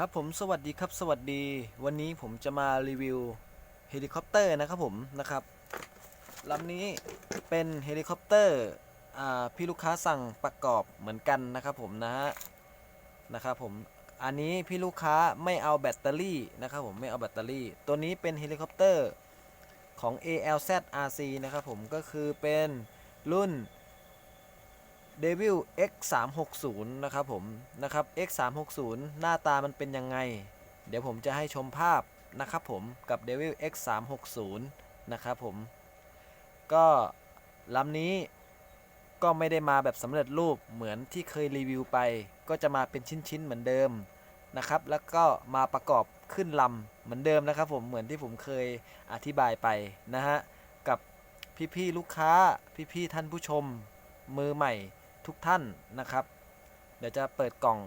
ครับผมสวัสดีครับสวัสดี วันนี้ผมจะมารีวิวเฮลิคอปเตอร์นะครับผมนะครับลำนี้เป็นเฮลิคอปเตอร์พี่ลูกค้าสั่งประกอบเหมือนกันนะครับผมนะฮะนะครับผมอันนี้พี่ลูกค้าไม่เอาแบตเตอรี่นะครับผมไม่เอาแบตเตอรี่ ตัวนี้เป็นเฮลิคอปเตอร์ของ ALZ RC นะครับผมก็คือเป็นรุ่น Devil X 3 6 0นะครับผมนะครับ X 3 6 0หน้าตามันเป็นยังไง เดี๋ยวผมจะให้ชมภาพนะครับผมกับ Devil X 3 6 0นะครับผม ก็ลำนี้ก็ไม่ได้มาแบบสำเร็จรูปเหมือนที่เคยรีวิวไป ก็จะมาเป็นชิ้นๆเหมือนเดิมนะครับ แล้วก็มาประกอบขึ้นลำเหมือนเดิมนะครับผมเหมือนที่ผมเคยอธิบายไปนะฮะกับพี่ๆลูกค้าพี่ๆท่านผู้ชมมือใหม่ ทุกท่านนะครับ เดี๋ยวจะเปิดกล่อง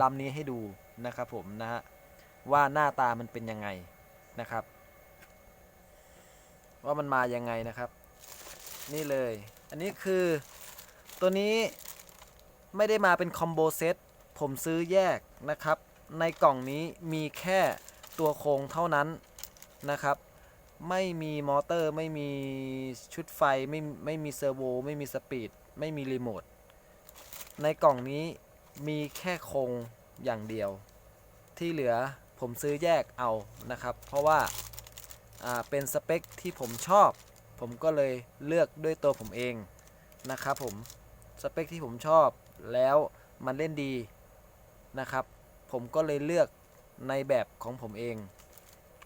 ลำนี้ให้ดูนะครับผมนะฮะว่าหน้าตามันเป็นยังไงนะครับ ว่ามันมายังไงนะครับ นี่เลย อันนี้คือตัวนี้ไม่ได้มาเป็นคอมโบเซตผมซื้อแยกนะครับ ในกล่องนี้มีแค่ตัวโครงเท่านั้นนะครับ ไม่มีมอเตอร์ไม่มีชุดไฟ ไม่ไม่มีเซอร์โว ไม่มีสปีด ไม่มีรีโมท ในกล่องนี้มีแค่โครงอย่างเดียว ที่เหลือผมซื้อแยกเอานะครับ เพราะว่าาเป็นสเปคที่ผมชอบ ผมก็เลยเลือกด้วยตัวผมเองนะครับผมสเปคที่ผมชอบแล้วมันเล่นดีนะครับ ผมก็เลยเลือกในแบบของผมเอง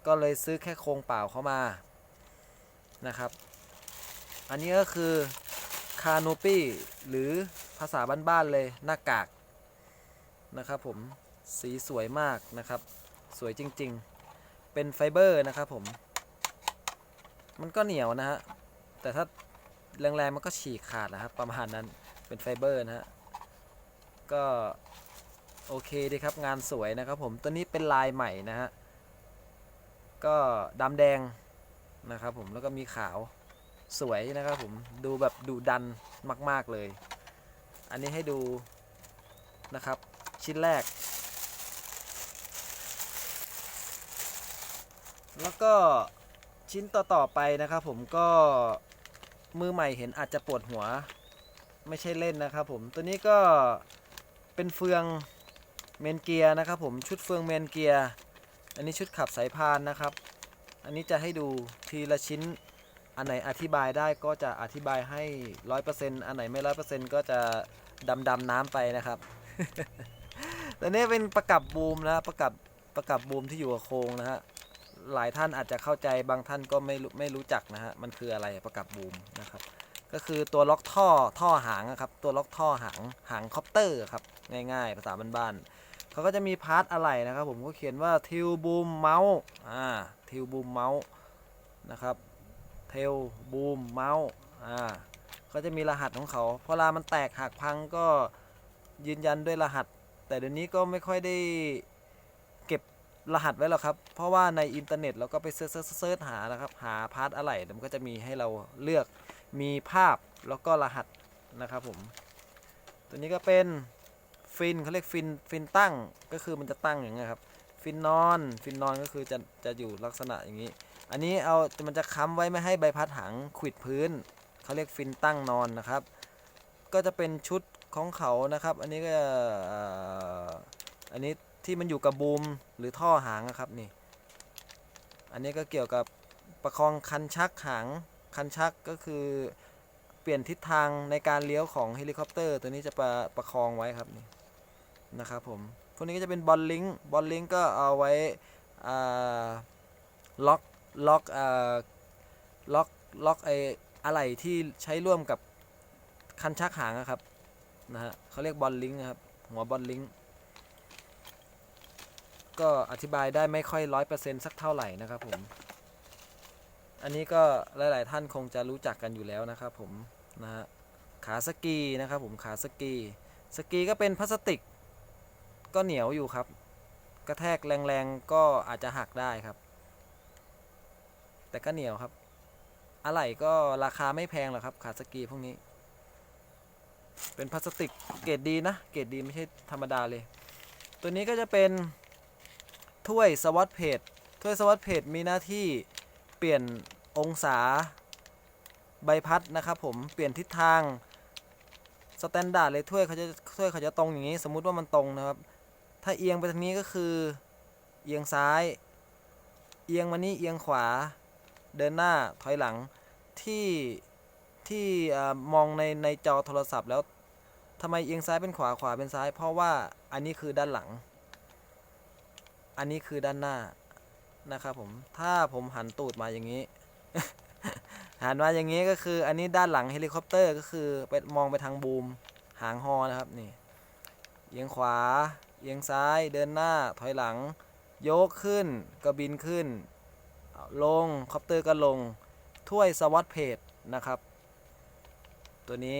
ก็เลยซื้อแค่โครงเปล่าเข้ามานะครับ อันนี้ก็คือคาโนปี้หรือาษาบ้านๆเลยหน้ากากนะครับผมสีสวยมากนะครับ สวยจริงๆ เป็นไฟเบอร์นะครับผม มันก็เหนียวนะฮะ แต่ถ้าแรงๆมันก็ฉีกขาดนะครับ ประมาณนั้นเป็นไฟเบอร์นะฮะ ก็ โอเคดีครับงานสวยนะครับผม ตัวนี้เป็นลายใหม่นะฮะ ก็ดำแดงนะครับผมแล้วก็มีขาวสวยนะครับผมดูแบบดุดันมาก ๆเลย อันนี้ให้ดูนะครับ ชิ้นแรก แล้วก็ชิ้นต่อๆไปนะครับผมก็มือใหม่เห็นอาจจะปวดหัวไม่ใช่เล่นนะครับผมตัวนี้ก็เป็นเฟืองเมนเกียร์นะครับผมชุดเฟืองเมนเกียร์อันนี้ชุดขับสายพานนะครับ อันนี้จะให้ดูทีละชิ้นอันไหนอธิบายได้ก็จะอธิบายให้ร้อยเปอร์เซ็นต์อันไหนไม่ร้อยเปอร์เซ็นต์ก็จะ ดำดำน้ำไปนะครับแต่นี่เป็นประกับบูมนะประกับประกับบูมที่อยู่กับโครงนะฮะหลายท่านอาจจะเข้าใจบางท่านก็ไม่รู้ไม่รู้จักนะฮะมันคืออะไรประกับบูมนะครับ ก็คือตัวล็อกท่อท่อหางครับ ตัวล็อกท่อหางหางคอปเตอร์ครับง่ายๆ ภาษาบ้านๆเขาก็จะมีพาร์ทอะไรนะครับผมก็เขียนว่าทิวบูมเมาส์อ่าทิวบูมเมาส์นะครับเทลบูมเมาส์อ่า ก็จะมีรหัสของเขาพอเวลามันแตกหักพังก็ยืนยันด้วยรหัส แต่เดี๋ยวนี้ก็ไม่ค่อยได้เก็บรหัสไว้หรอกครับ เพราะว่าในอินเทอร์เน็ตเราก็ไปเซิร์ชหานะครับ หาพาร์ทอะไรมันก็จะมีให้เราเลือกมีภาพแล้วก็รหัสนะครับผม ตัวนี้ก็เป็นฟินเขาเรียกฟินฟินตั้งก็คือมันจะตั้งอย่างเงี้ยครับ ฟินนอน ฟินนอนก็คือจะจะอยู่ลักษณะอย่างนี้ อันนี้เอามันจะค้ำไว้ไม่ให้ใบพัดหางขวิดพื้น เขาเรียกฟินตั้งนอนนะครับ ก็จะเป็นชุดของเขานะครับ อันนี้ก็อันนี้ที่มันอยู่กับบูมหรือท่อหางนะครับนี่ อันนี้ก็เกี่ยวกับประคองคันชักหางคันชักก็คือเปลี่ยนทิศทางในการเลี้ยวของเฮลิคอปเตอร์ ตัวนี้จะประประคองไว้ครับนี่นะครับผมพวกนี้ก็จะเป็นบอลลิงบอลลิงก็เอาไว้ล็อกล็อกล็อกล็อกไอ อะไรที่ใช้ร่วมกับคันชักหางครับนะฮะเขาเรียกบอลลิงนะครับ หัวบอลลิงก์ก็อธิบายได้ไม่ค่อยร้อยเปอร์เซ็นต์สักเท่าไหร่นะครับผม อันนี้ก็หลาย ๆ ท่านคงจะรู้จักกันอยู่แล้วนะครับผมนะฮะขาสกีนะครับผมขาสกีสกีก็เป็นพลาสติก ก็เหนียวอยู่ครับ กระแทกแรง ๆ ก็อาจจะหักได้ครับ แต่ก็เหนียวครับ อะไหล่ก็ราคาไม่แพงหรอกครับขาสกีพวกนี้ เป็นพลาสติกเกรดดีนะ เกรดดีไม่ใช่ธรรมดาเลย ตัวนี้ก็จะเป็นถ้วยสวอตเพจถ้วยสวอตเพจมีหน้าที่เปลี่ยนองศาใบพัดนะครับผมเปลี่ยนทิศทางสแตนดาร์ดเลยถ้วยเขาจะถ้วยเขาจะตรงอย่างนี้สมมุติว่ามันตรงนะครับ ถ้าเอียงไปทางนี้ก็คือเอียงซ้าย เอียงมานี่เอียงขวา เดินหน้าถอยหลังที่ที่มองในในจอโทรศัพท์แล้วทำไมเอียงซ้ายเป็นขวาขวาเป็นซ้าย เพราะว่าอันนี้คือด้านหลัง อันนี้คือด้านหน้านะครับผมถ้าผมหันตูดมาอย่างนี้ หันมาอย่างนี้ก็คืออันนี้ด้านหลังเฮลิคอปเตอร์ก็คือไปมองไปทางบูมหางฮอนะครับนี่เอียงขวาเอียงซ้ายเดินหน้าถอยหลัง ยกขึ้นก็บินขึ้น ลงคอปเตอร์ก็ลงถ้วยสวอตเพจนะครับ ตัวนี้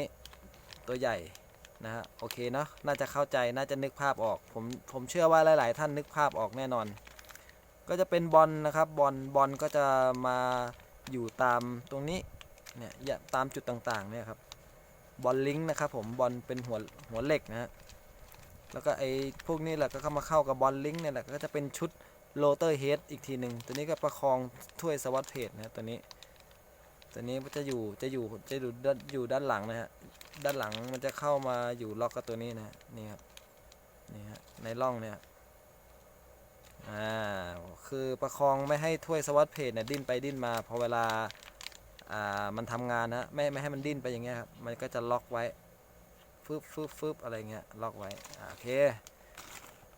ตัวใหญ่นะฮะโอเคเนาะน่าจะเข้าใจน่าจะนึกภาพออก ผมผมเชื่อว่าหลาย ๆ ท่านนึกภาพออกแน่นอน ก็จะเป็นบอลนะครับบอลบอลก็จะมาอยู่ตามตรงนี้เนี่ยตามจุดต่าง ๆ เนี่ยครับบอลลิงก์นะครับผมบอลเป็นหัวหัวเหล็กนะฮะแล้วก็ไอ้พวกนี้แหละก็เข้ามาเข้ากับบอลลิงก์เนี่ยแหละก็จะเป็นชุด โรเตอร์เฮดอีกทีหนึ่งตัวนี้ก็ประคองถ้วยสวัสดเพจนะตัวนี้ ตัวนี้จะอยู่จะอยู่จะอยู่ด้านอยู่ด้านหลังนะฮะด้านหลังมันจะเข้ามาอยู่ล็อกกับตัวนี้นะนี่ครับนี่ฮะในร่องเนี่ยอ่าคือประคองไม่ให้ถ้วยสวัสดเพจเนี่ยดิ้นไปดิ้นมาพอเวลาอ่ามันทำงานนะไม่ไม่ให้มันดิ้นไปอย่างเงี้ยครับมันก็จะล็อกไว้ฟึบฟึบฟึบอะไรเงี้ยล็อกไว้อโอเค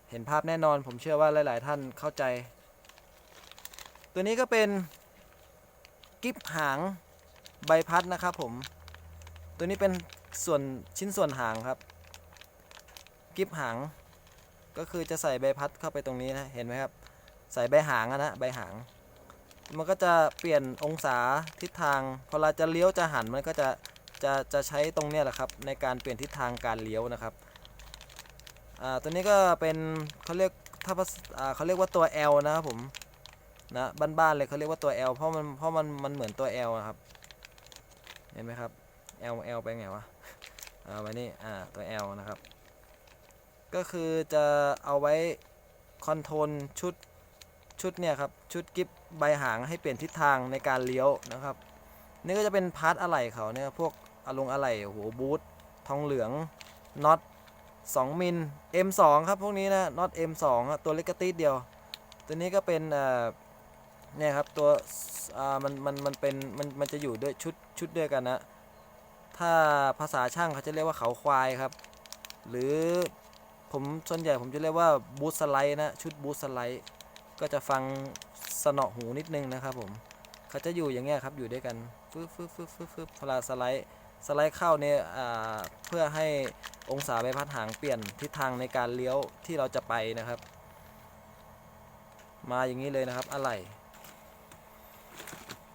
เห็นภาพแน่นอนผมเชื่อว่าหลาย ๆ ท่านเข้าใจ ตัวนี้ก็เป็นกิฟหางใบพัดนะครับผม ตัวนี้เป็นส่วนชิ้นส่วนหางครับกิฟหางก็คือจะใส่ใบพัดเข้าไปตรงนี้นะเห็นไหมครับ ใส่ใบหางนะใบหาง มันก็จะเปลี่ยนองศาทิศทางพอเราจะเลี้ยวจะหันมันก็จะจะจะใช้ตรงนี้แหละครับในการเปลี่ยนทิศทางการเลี้ยวนะครับ อ่าตัวนี้ก็เป็นเขาเรียกถ้าอ่าเขาเรียกว่าตัว L นะครับผมนะบ้านๆเลยเขาเรียกว่าตัว L เพราะมันเพราะมันมันเหมือนตัว L นะครับเห็นไหมครับ L L ไปไงวะเอาไว้นี่อ่าตัว L นะครับก็คือจะเอาไว้คอนโทรลชุดชุดเนี่ยครับชุดกิฟใบหางให้เปลี่ยนทิศทางในการเลี้ยวนะครับ นี่ก็จะเป็นพาร์ทอะไหล่เขาเนี่ยพวกอะลงอะไหล่หัวบูททองเหลืองน็อต 2 มิล M2 ครับพวกนี้นะน็อต M2 ตัวเล็กกระติดเดียว ตัวนี้ก็เป็นเนี่ยครับตัวมันมันมันเป็นมันมันจะอยู่ด้วยชุดชุดด้วยกันนะ ถ้าภาษาช่างเขาจะเรียกว่าเขาควายครับ หรือผมส่วนใหญ่ผมจะเรียกว่าบูสไลด์นะชุดบูสไลด์ก็จะฟังสนอหูนิดนึงนะครับผมเขาจะอยู่อย่างเงี้ยครับอยู่ด้วยกันฟึบฟึบฟึบฟึบฟึบเวลาสไลด์ สไลด์เข้าเนี่ยเพื่อให้องศาใบพัดหางเปลี่ยนทิศทางในการเลี้ยวที่เราจะไปนะครับ มาอย่างนี้เลยนะครับ อะไหล่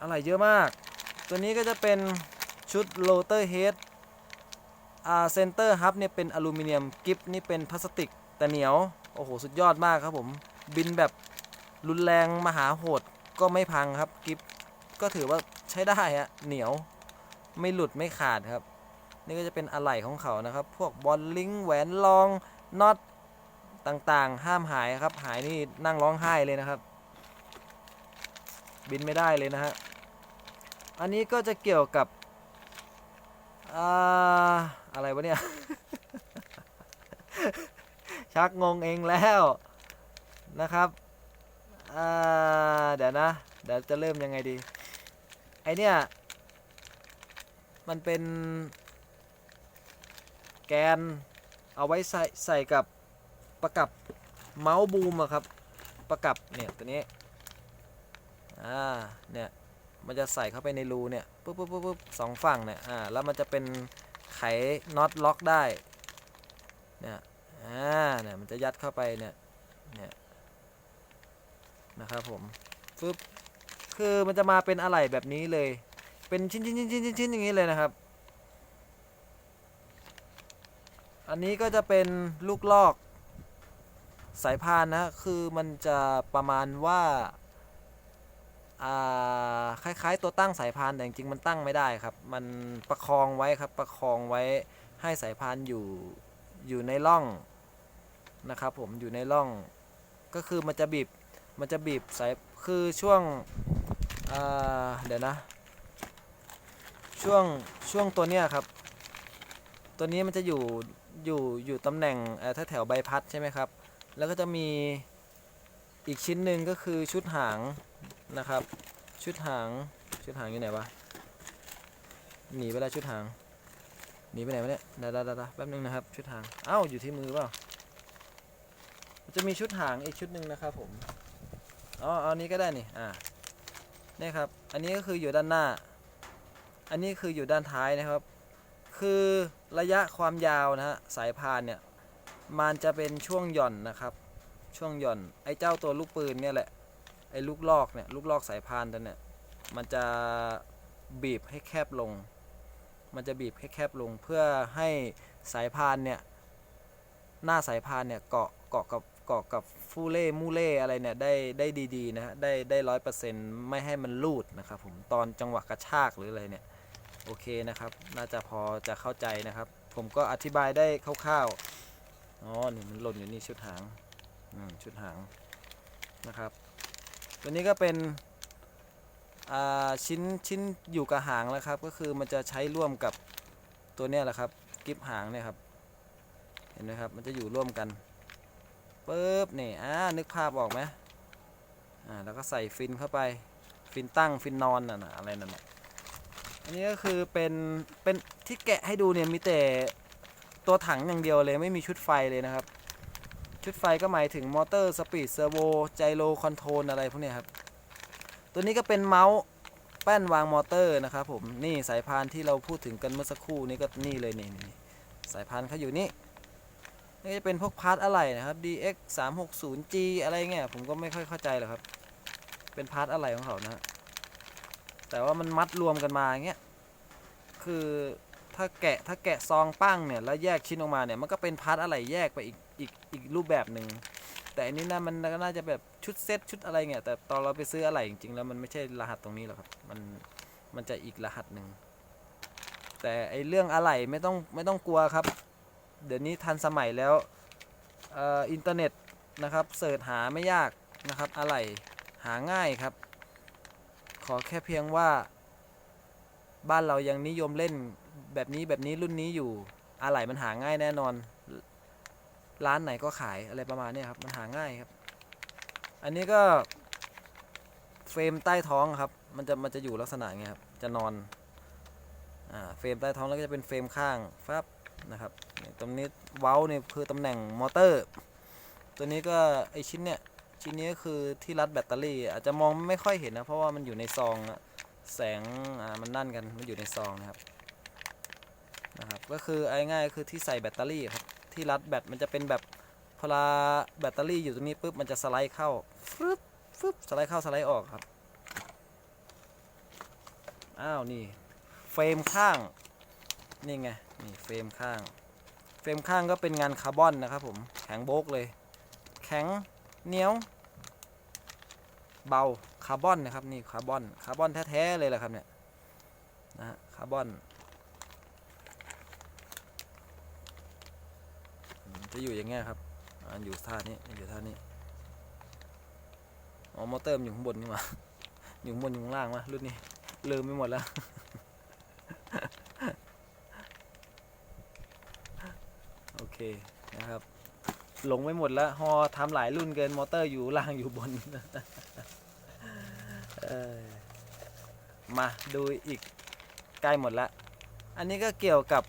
อะไหล่เยอะมาก ตัวนี้ก็จะเป็นชุดโรเตอร์เฮดอ่าเซนเตอร์ฮับเนี่ยเป็นอลูมิเนียมกิฟนี่เป็นพลาสติกแต่เหนียว โอ้โห สุดยอดมากครับผม บินแบบรุนแรงมหาโหดก็ไม่พังครับกิฟก็ถือว่าใช้ได้ฮะเหนียว ไม่หลุดไม่ขาดครับ นี่ก็จะเป็นอะไหล่ของเขานะครับ พวกบอลลิงแหวนรองน็อตต่างๆ ห้ามหายครับ หายนี่นั่งร้องไห้เลยนะครับ บินไม่ได้เลยนะฮะอันนี้ก็จะเกี่ยวกับอ่าอะไรวะเนี่ย ชักงงเองแล้วนะครับเดี๋ยวนะ เดี๋ยวจะเริ่มยังไงดี ไอเนี่ย มันเป็นแกนเอาไว้ใส่ใส่กับประกับเมาส์บูมอะครับ ประกับเนี่ยตัวนี้ อ่า เนี่ย มันจะใส่เข้าไปในรูเนี่ยปุ๊บปุ๊บปุ๊บปุ๊บสองฝั่งเนี่ย อ่า แล้วมันจะเป็นไขน็อตล็อกได้ เนี่ย อ่า เนี่ย มันจะยัดเข้าไปเนี่ย เนี่ย นะครับผมปุ๊บคือมันจะมาเป็นอะไหล่แบบนี้เลย เป็นชิ้นชิ้นชิ้นชิ้นชิ้นอย่างนี้เลยนะครับ อันนี้ก็จะเป็นลูกลอกสายพานนะ คือมันจะประมาณว่าคล้ายๆ ตัวตั้งสายพานแต่จริงๆมันตั้งไม่ได้ครับ มันประคองไว้ครับประคองไว้ให้สายพานอยู่อยู่ในร่องนะครับผมอยู่ในร่องก็คือมันจะบีบมันจะบีบสายคือช่วงเดี๋ยวนะ ช่วงช่วงตัวเนี้ยครับ ตัวนี้มันจะอยู่อยู่อยู่ตำแหน่งถ้าแถวใบพัดใช่ไหมครับ แล้วก็จะมีอีกชิ้นหนึ่งก็คือชุดหางนะครับ ชุดหางชุดหางอยู่ไหนวะหนีไปแล้วชุดหางหนีไปไหนวะเนี่ยดาดาดาแป๊บนึงนะครับ ชุดหางเอ้าอยู่ที่มือเปล่าจะมีชุดหางอีกชุดหนึ่งนะครับผมอ๋อเอานี้ก็ได้นี่อ่าเนี่ยครับ อันนี้ก็คืออยู่ด้านหน้า อันนี้คืออยู่ด้านท้ายนะครับ คือระยะความยาวนะฮะสายพานเนี่ยมันจะเป็นช่วงหย่อนนะครับ ช่วงหย่อนไอ้เจ้าตัวลูกปืนเนี่ยแหละไอ้ลูกลอกเนี่ยลูกลอกสายพานตัวเนี่ยมันจะบีบให้แคบลง มันจะบีบให้แคบลง เพื่อให้สายพานเนี่ยหน้าสายพานเนี่ยเกาะเกาะกับเกาะกับฟูเล่มูเล่อะไรเนี่ยได้ได้ดีๆนะฮะได้ได้ร้อยเปอร์เซ็นต์ไม่ให้มันลูดนะครับผมตอนจังหวะกระชากหรืออะไรเนี่ย โอเคนะครับ น่าจะพอจะเข้าใจนะครับ ผมก็อธิบายได้คร่าวๆอ๋อนี่มันหล่นอยู่นี่ชุดหางอืมชุดหางนะครับ ตัวนี้ก็เป็นชิ้นชิ้นอยู่กับหางแล้วครับ ก็คือมันจะใช้ร่วมกับตัวเนี้ยแหละครับกิฟหางเนี่ยครับ เห็นไหมครับ มันจะอยู่ร่วมกันปุ๊บนี่อ่านึกภาพออกไหมอ่าแล้วก็ใส่ฟินเข้าไปฟินตั้งฟินนอนน่ะอะไรนั่นน่ะ อันนี้ก็คือเป็นเป็นที่แกะให้ดูเนี่ยมีแต่ตัวถังอย่างเดียวเลยไม่มีชุดไฟเลยนะครับ ชุดไฟก็หมายถึงมอเตอร์สปีดเซอร์โวไจโรคอนโทรลอะไรพวกนี้ครับ ตัวนี้ก็เป็นเมาส์แป้นวางมอเตอร์นะครับผมนี่สายพานที่เราพูดถึงกันเมื่อสักครู่นี้ก็นี่เลยนี่นสายพานเขาอยู่นี่นี่จะเป็นพวกพาร์ทอะไรนะครับ DX 360G อะไรเงี้ยผมก็ไม่ค่อยเข้าใจหรอกครับ เป็นพาร์ทอะไรของเขานะ แต่ว่ามันมัดรวมกันมาอย่างเงี้ยคือถ้าแกะถ้าแกะซองปั้งเนี่ยแล้วแยกชิ้นออกมาเนี่ยมันก็เป็นพาร์ทอะไรแยกไปอีกอีกอีกรูปแบบหนึ่งแต่อันนี้นะมันก็น่าจะแบบชุดเซตชุดอะไรเงี้ยแต่ตอนเราไปซื้ออะไรจริงๆแล้วมันไม่ใช่รหัสตรงนี้หรอกครับมันมันจะอีกรหัสหนึ่งแต่ไอเรื่องอะไรไม่ต้องไม่ต้องกลัวครับ เดี๋ยวนี้ทันสมัยแล้วอ่ออินเทอร์เน็ตนะครับเสิร์ชหาไม่ยากนะครับอะไรหาง่ายครับ ขอแค่เพียงว่า บ้านเรายังนิยมเล่นแบบนี้แบบนี้รุ่นนี้อยู่อะไหล่มันหาง่ายแน่นอน ร้านไหนก็ขายอะไรประมาณนี้ครับ มันหาง่ายครับ อันนี้ก็ เฟรมใต้ท้องครับ มันจะมันจะอยู่ลักษณะอย่างเงี้ยครับ จะนอนอ่าเฟรมใต้ท้องแล้วก็จะเป็นเฟรมข้างฟับนะครับตรงนี้เว้าเนี่ยคือตำแหน่งมอเตอร์ ตัวนี้ก็ไอชิ้นเนี้ย ชิ้นนี้ก็คือที่รัดแบตเตอรี่อาจจะมองไม่ค่อยเห็นนะ เพราะว่ามันอยู่ในซองอะแสงอ่ามันนั่นกันมันอยู่ในซองนะครับนะครับ ก็คือเอาง่ายๆคือที่ใส่แบตเตอรี่ครับที่รัดแบตมันจะเป็นแบบพอลาแบตเตอรี่อยู่ตรงนี้ปุ๊บมันจะสไลด์เข้าฟึบฟึบสไลด์เข้าสไลด์ออกครับอ้าวนี่เฟรมข้างนี่ไงนี่เฟรมข้าง เฟรมข้างก็เป็นงานคาร์บอนนะครับผมแข็งโบกเลย แข็ง เหนียว เบาคาร์บอนนะครับนี่คาร์บอนคาร์บอนแท้ๆเลยแหละครับเนี่ยนะฮะคาร์บอนจะอยู่อย่างเงี้ยครับอ่าอยู่ท่านี้อยู่ท่านี้อ๋อมอเตอร์มอยู่ข้างบนนี่หว่าอยู่ข้างบนอยู่ข้างล่างวะรุ่นนี้ลืมไปหมดแล้วโอเคนะครับ หลงไปหมดแล้วฮอทำหลายรุ่นเกินมอเตอร์อยู่ล่างอยู่บนมาดูอีกใกล้หมดล้วอันนี้ก็เกี่ยวกับ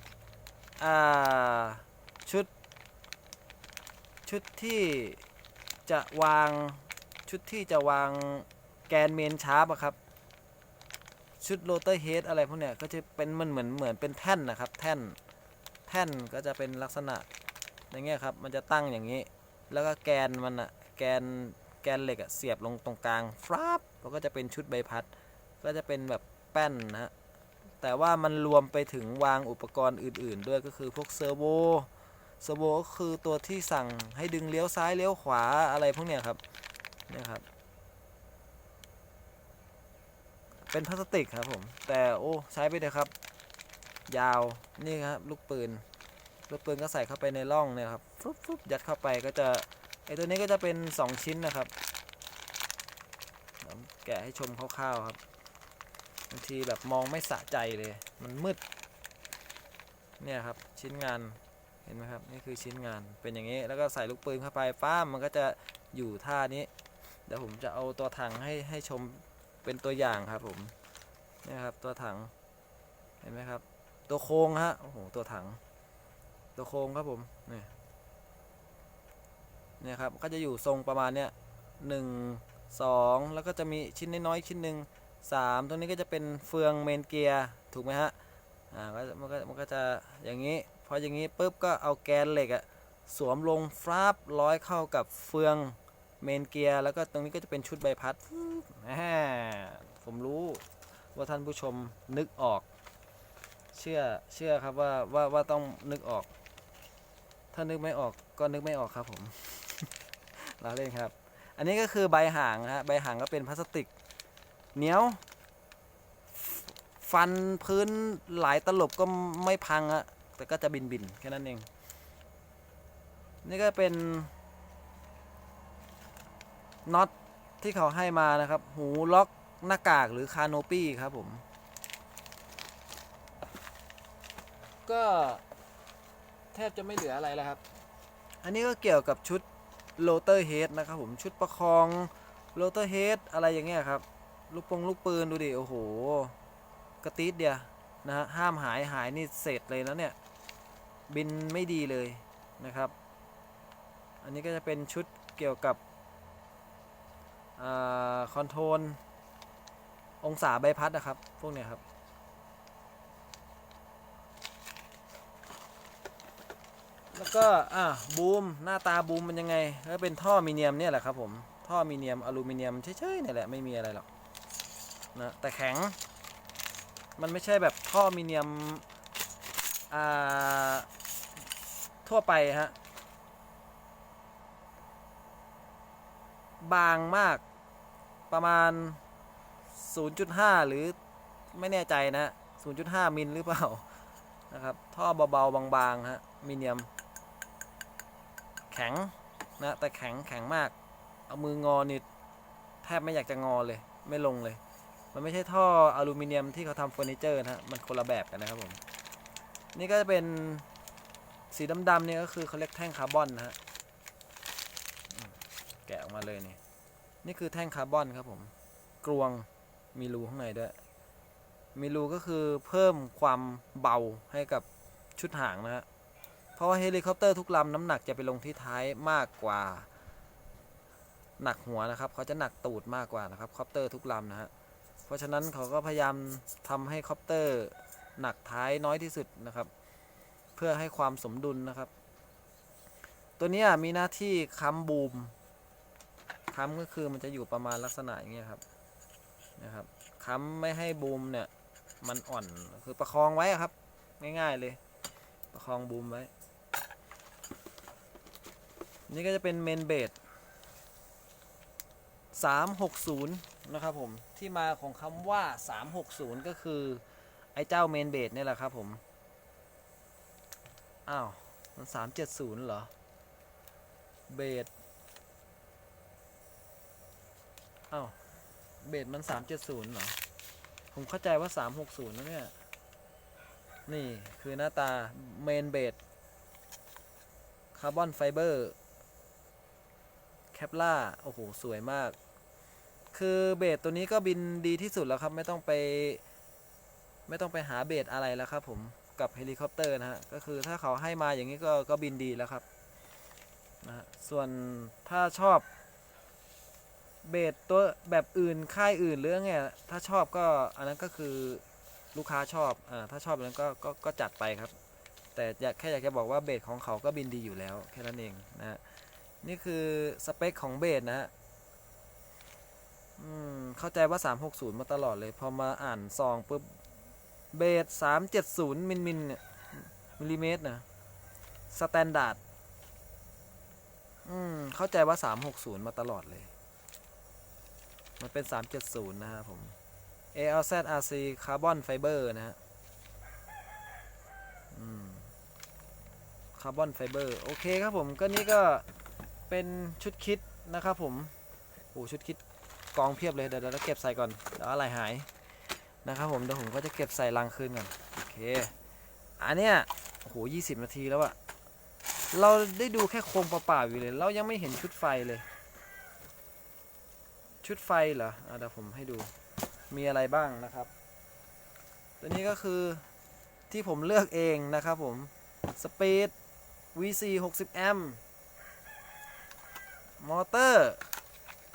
ชุด ชุดที่จะวางชุดที่จะวางแกนเมนชาร์ปครับ ชุดโรเตอร์เฮดอะไรพวกเนี้ยก็จะเป็นมันเหมือนเหมือนเป็นแท่นนะครับ แท่นแท่นก็จะเป็นลักษณะ อย่างเงี้ยครับมันจะตั้งอย่างนี้ แล้วก็แกนมันอะแกนแกนเหล็กอะเสียบลงตรงกลางฟราบแล้วก็จะเป็นชุดใบพัด ก็จะเป็นแบบแป้นนะฮะแต่ว่ามันรวมไปถึงวางอุปกรณ์อื่น ๆ ด้วยก็คือพวกเซอร์โวเซอร์โวก็คือตัวที่สั่งให้ดึงเลี้ยวซ้ายเลี้ยวขวาอะไรพวกเนี้ยครับเนี่ยครับเป็นพลาสติกครับผม แต่โอ้ใช้ไปเถอะครับ ยาวนี่ครับ ลูกปืน ลูกปืนก็ใส่เข้าไปในร่องเนี่ยครับฟึบฟึบยัดเข้าไปก็จะไอตัวนี้ก็จะเป็น 2 ชิ้นนะครับแกะให้ชมคร่าวๆครับบางทีแบบมองไม่สะใจเลย มันมืด เนี่ยครับชิ้นงานเห็นไหมครับนี่คือชิ้นงานเป็นอย่างนี้ แล้วก็ใส่ลูกปืนเข้าไปฟ้ามมันก็จะอยู่ท่านี้เดี๋ยวผมจะเอาตัวถังให้ให้ชมเป็นตัวอย่างครับผมเนี่ยครับตัวถังเห็นไหมครับ ตัวโครงฮะโอ้โหตัวถัง ตัวโครงครับผมนี่เนี่ยครับก็จะอยู่ทรงประมาณเนี้ยหนึ่งสองแล้วก็จะมีชิ้นน้อยๆชิ้นหนึ่งสามตรงนี้ก็จะเป็นเฟืองเมนเกียร์ถูกไหมฮะอ่ามันก็มันก็จะอย่างนี้พออย่างนี้ปุ๊บก็เอาแกนเหล็กอะสวมลงฟราบร้อยเข้ากับเฟืองเมนเกียร์แล้วก็ตรงนี้ก็จะเป็นชุดใบพัดผมรู้ว่าท่านผู้ชมนึกออก เชื่อเชื่อครับว่าว่าว่าต้องนึกออก ถ้านึกไม่ออกก็นึกไม่ออกครับผมเราเล่นครับ อันนี้ก็คือใบหางฮะใบหางก็เป็นพลาสติกเหนียว ฟันพื้นหลายตลบก็ไม่พังอะแต่ก็จะบินบินแค่นั้นเอง นี่ก็เป็นน็อตที่เขาให้มานะครับ หูล็อกหน้ากากหรือคาโนปี้ครับผม ก็ แทบจะไม่เหลืออะไรแล้วครับ อันนี้ก็เกี่ยวกับชุดโ o เตอร์เฮดนะครับผมชุดประคองโ o เตอร์เฮดอะไรอย่างเงี้ยครับ ลูกปงลูกปืนดูดิ โอ้โห กระติดเดียนะฮะห้ามหายหายนี่เสร็จเลยนะเนี่ย บินไม่ดีเลยนะครับ อันนี้ก็จะเป็นชุดเกี่ยวกับคอนโทรลองศาใบพัดนะครับ พวกเนี้ยครับ แล้วก็อะบูมหน้าตาบูมมันยังไงก็เป็นท่อมีเนียมเนี่ยแหละครับผมท่อมีเนียมอลูมิเนียมเฉยๆเนี่ยแหละไม่มีอะไรหรอกนะแต่แข็ง มันไม่ใช่แบบท่อมีเนียมอ่าทั่วไปฮะบางมากประมาณ 0.5 หรือไม่แน่ใจนะ 0.5 มิลหรือเปล่านะครับ ท่อเบาๆ บางๆ ฮะ มีเนียม แข็งนะแต่แข็งแข็งมาก เอามืองอนี่แทบไม่อยากจะงอเลยไม่ลงเลย มันไม่ใช่ท่ออลูมิเนียมที่เขาทำเฟอร์นิเจอร์นะฮะมันคนละแบบกันนะครับผม นี่ก็จะเป็นสีดำๆนี่ก็คือเขาเรียกแท่งคาร์บอนนะฮะแกะออกมาเลยนี่ นี่คือแท่งคาร์บอนครับผม กรวงมีรูข้างในด้วย มีรูก็คือเพิ่มความเบาให้กับชุดหางนะฮะ เพราะว่าเฮลิคอปเตอร์ทุกลำน้ำหนักจะไปลงที่ท้ายมากกว่า หนักหัวนะครับ เขาจะหนักตูดมากกว่านะครับคอปเตอร์ทุกลำนะฮะเพราะฉะนั้นเขาก็พยายามทำให้คอปเตอร์หนักท้ายน้อยที่สุดนะครับ เพื่อให้ความสมดุลนะครับ ตัวนี้มีหน้าที่ค้ำบูมค้ำก็คือมันจะอยู่ประมาณลักษณะอย่างเงี้ยครับนะครับค้ำไม่ให้บูมเนี่ยมันอ่อนคือประคองไว้ครับ ง่ายๆเลย ประคองบูมไว้ นี่ก็จะเป็นเมนเบด360 นะครับผมที่มาของคำว่า 360 ก็คือ ไอ้เจ้าเมนเบดนี่แหละครับผม อ้าว มัน 370 เหรอ เบดอ้าว เบดมัน 370 เหรอ ผมเข้าใจว่า 360นะเนี่ย นี่คือหน้าตาเมนเบดคาร์บอนไฟเบอร์ แคปล่าโอ้โห สวยมาก คือเบสตัวนี้ก็บินดีที่สุดแล้วครับ ไม่ต้องไป ไม่ต้องไปหาเบสอะไรแล้วครับผม กับเฮลิคอปเตอร์นะฮะ ก็คือถ้าเขาให้มาอย่างนี้ก็ก็บินดีแล้วครับนะฮะส่วนถ้าชอบเบสตัวแบบอื่นค่ายอื่นหรือไงถ้าชอบก็อันนั้นก็คือลูกค้าชอบอ่าถ้าชอบนั้นก็ก็ก็จัดไปครับ แต่อยากแค่อยากจะบอกว่าเบสของเขาก็บินดีอยู่แล้วแค่นั้นเองนะฮะ นี่คือสเปคของเบสนะฮะเข้าใจว่า 360 มาตลอดเลย พอมาอ่านซองปุ๊บ เบส370 มิลมิลเนี่ยมิลลิเมตรนะสแตนดาร์ดเข้าใจว่า 360 มาตลอดเลย มันเป็น 370 นะครับผม ALZ RC Carbon Fiber นะฮะอืม Carbon Fiber โอเคครับผม ก็นี่ก็ เป็นชุดคิดนะครับผมโอ้ชุดคิดกองเพียบเลยเดี๋ยวเดี๋ยวเราเก็บใส่ก่อนเดี๋ยวอะไรหายนะครับผมเดี๋ยวผมก็จะเก็บใส่ลังคืนก่อนโอเคอันเนี้ยโอ้โหยี่สิบนาทีแล้วอะเราได้ดูแค่โครงเปล่าๆอยู่เลย เรายังไม่เห็นชุดไฟเลย ชุดไฟเหรออเดี๋ยวผมให้ดูมีอะไรบ้างนะครับ ตัวนี้ก็คือที่ผมเลือกเองนะครับผม Speed VC 60 แอมป์ มอเตอร์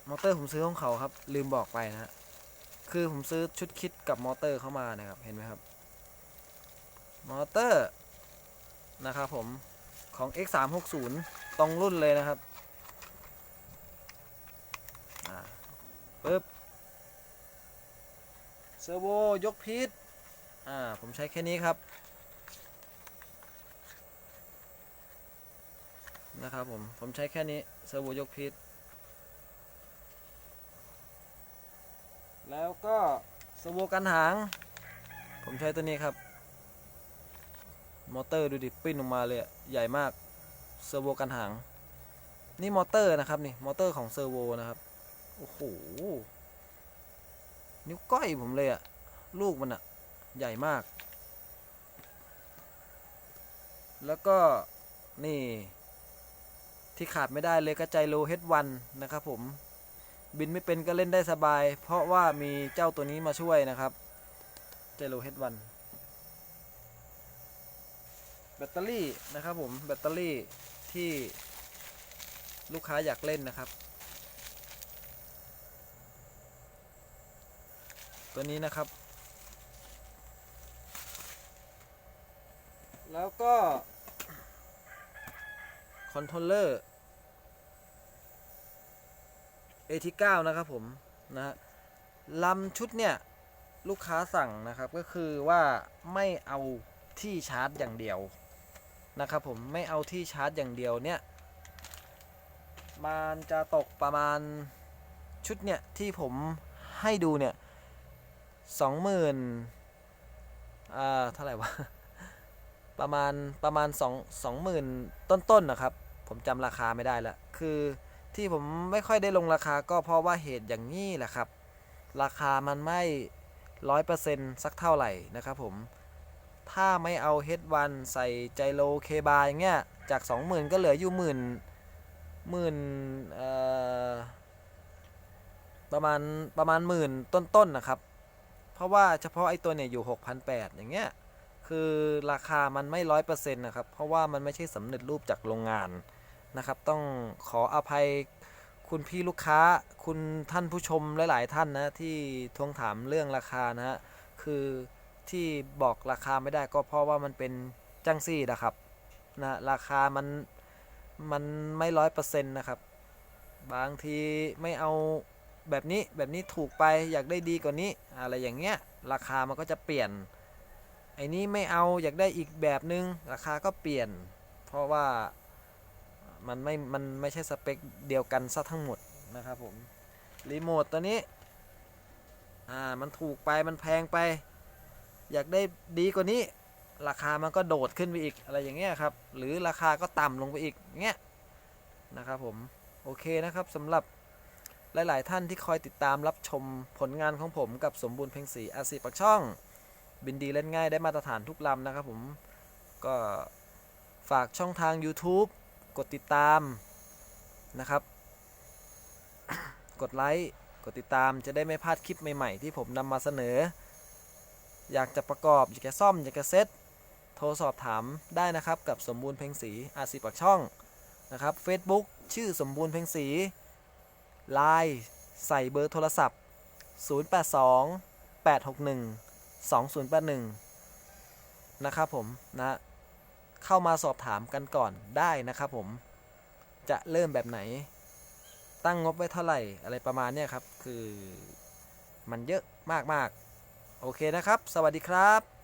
มอเตอร์ผมซื้อของเขาครับ ลืมบอกไปนะฮะ คือผมซื้อชุดคิดกับมอเตอร์เข้ามานะครับ เห็นไหมครับ มอเตอร์ นะครับผม ของ X 3 6 0ตรงรุ่นเลยนะครับอ่าปึ๊บ เซอร์โวยกพิษอ่า ผมใช้แค่นี้ครับ นะครับผม ผมใช้แค่นี้เซอร์โวยกพิษแล้วก็เซอร์โวกันหาง ผมใช้ตัวนี้ครับ มอเตอร์ดูดิปิ้นออกมาเลยอะใหญ่มากเซอร์โวกันหาง นี่มอเตอร์นะครับนี่มอเตอร์ของเซอร์โวนะครับโอ้โหนิ้วก้อยผมเลยอะลูกมันอะใหญ่มาก แล้วก็นี่ ที่ขาดไม่ได้เลยก็ใจโลเฮดวันนะครับผมบินไม่เป็นก็เล่นได้สบาย เพราะว่ามีเจ้าตัวนี้มาช่วยนะครับใจโลเฮดวันแบตเตอรี่นะครับผมแบตเตอรี่ที่ลูกค้าอยากเล่นนะครับ ตัวนี้นะครับ แล้วก็ อนโทรลเลอร์ A9 นะครับผมนะฮะลำชุดเนี่ย ลูกค้าสั่งนะครับก็คือว่าไม่เอาที่ชาร์จอย่างเดียวนะครับผมไม่เอาที่ชาร์จอย่างเดียวเนี่ย มันจะตกประมาณชุดเนี่ยที่ผมให้ดูเนี่ยสองหมื่นอ่าเท่าไหร่วะประมาณประมาณสองสองหมื่นต้นๆนนะครับ ผมจำราคาไม่ได้ละคือที่ผมไม่ค่อยได้ลงราคาก็เพราะว่าเหตุอย่างนี้แหละครับ ราคามันไม่ร้อยเปอร์เซ็นต์สักเท่าไหร่นะครับผม ถ้าไม่เอา H1 ใส่ไจโลเคบาอย่างเงี้ย จาก 20,000 ก็เหลืออยู่หมื่นหมื่นประมาณประมาณหมื่นต้นๆนนะครับ เพราะว่าเฉพาะไอ้ตัวเนี่ยอยู่ 6,800 อย่างเงี้ย คือราคามันไม่ร้อยเปอร์เซ็นต์นะครับ เพราะว่ามันไม่ใช่สำเร็จรูปจากโรงงาน นะครับ ต้องขออภัยคุณพี่ลูกค้าคุณท่านผู้ชมหลาย ๆ ท่านนะที่ทวงถามเรื่องราคานะฮะคือที่บอกราคาไม่ได้ก็เพราะว่ามันเป็นจังซี่นะครับนะราคามันมันไม่ร้อยเปอร์เซ็นต์นะครับ บางทีไม่เอาแบบนี้แบบนี้ถูกไปอยากได้ดีกว่านี้ อะไรอย่างเงี้ยราคามันก็จะเปลี่ยนไอ้นี้ไม่เอาอยากได้อีกแบบนึง ราคาก็เปลี่ยน เพราะว่า มันไม่ มันไม่ใช่สเปคเดียวกันซะทั้งหมดนะครับผม รีโมทตัวนี้ อ่า มันถูกไป มันแพงไป อยากได้ดีกว่านี้ ราคามันก็โดดขึ้นไปอีก อะไรอย่างเงี้ยครับ หรือราคาก็ต่ำลงไปอีก เงี้ย นะครับผม โอเคนะครับสำหรับหลาย ๆ ท่านที่คอยติดตามรับชมผลงานของผมกับสมบูรณ์เพ็งศรีอาซีปักช่อง บินดีเล่นง่ายได้มาตรฐานทุกลำนะครับผม ก็ฝากช่องทาง YouTube กดติดตามนะครับ กดไลค์กดติดตามจะได้ไม่พลาดคลิปใหม่ๆ ที่ผมนำมาเสนอ อยากจะประกอบ อยากจะซ่อม อยากจะเซ็ตโทรสอบถามได้นะครับกับสมบูรณ์เพ็งศรีอาซีปักช่องนะครับ Facebook ชื่อสมบูรณ์เพ็งศรี Line ใส่เบอร์โทรศัพท์ 082 861 2081 นะครับผมนะ เข้ามาสอบถามกันก่อนได้นะครับผมจะเริ่มแบบไหน ตั้งงบไว้เท่าไหร่อะไรประมาณเนี้ยครับ คือมันเยอะมากๆ โอเคนะครับ สวัสดีครับ